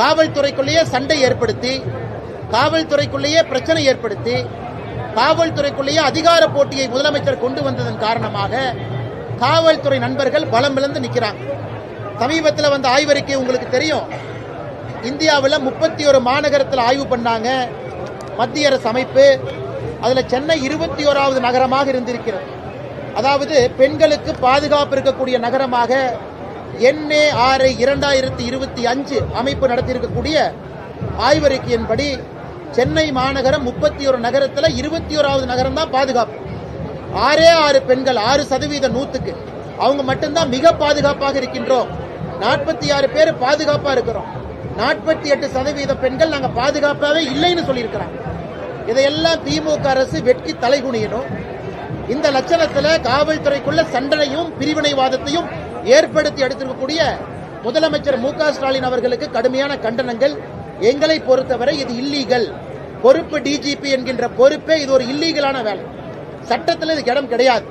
காவல்துறைக்குள்ளேயே சண்டை ஏற்படுத்தி காவல்துறைக்குள்ளேயே பிரச்சனை ஏற்படுத்தி காவல்துறைக்குள்ளேயே அதிகார போட்டியை முதலமைச்சர் கொண்டு வந்ததன் காரணமாக காவல்துறை நண்பர்கள் பலம் இழந்து நிற்கிறாங்க. சமீபத்தில் வந்த ஆய்வறிக்கை உங்களுக்கு தெரியும். இந்தியாவில் முப்பத்தி ஒரு மாநகரத்தில் ஆய்வு பண்ணாங்க மத்திய அரசு அமைப்பு. அதில் சென்னை இருபத்தி ஓராவது நகரமாக இருந்திருக்கிறது. அதாவது பெண்களுக்கு பாதுகாப்பு இருக்கக்கூடிய நகரமாக என்ஏ ஆறு இரண்டாயிரத்தி இருபத்தி அஞ்சு அமைப்பு நடத்தியிருக்கக்கூடிய ஆய்வறிக்கையின்படி சென்னை மாநகரம் முப்பத்தி ஒரு நகரத்தில் இருபத்தி ஓராவது நகரம் தான் பாதுகாப்பு. ஆறே ஆறு பெண்கள் ஆறு சதவீத நூத்துக்கு அவங்க மட்டும்தான் மிக பாதுகாப்பாக இருக்கின்றோம். நாற்பத்தி ஆறு பேர் பாதுகாப்பாக இருக்கிறோம். நாற்பத்தி எட்டு சதவீத பெண்கள் நாங்கள் பாதுகாப்பாகவே இல்லைன்னு சொல்லியிருக்கிறாங்க. இதையெல்லாம் திமுக அரசு வெட்கி தலைகுனியணும். இந்த லட்சணத்தில் காவல்துறைக்குள்ள சண்டனையும் பிரிவினைவாதத்தையும் ஏற்படுத்தி எடுத்திருக்கக்கூடிய முதலமைச்சர் மு ஸ்டாலின் அவர்களுக்கு கடுமையான கண்டனங்கள். எங்களை பொறுத்தவரை இது இல்லீகல் பொறுப்பு டிஜிபி என்கின்ற பொறுப்பே இது ஒரு இல்லீகலான வேலை. சட்டத்தில் இதுக்கு இடம் கிடையாது.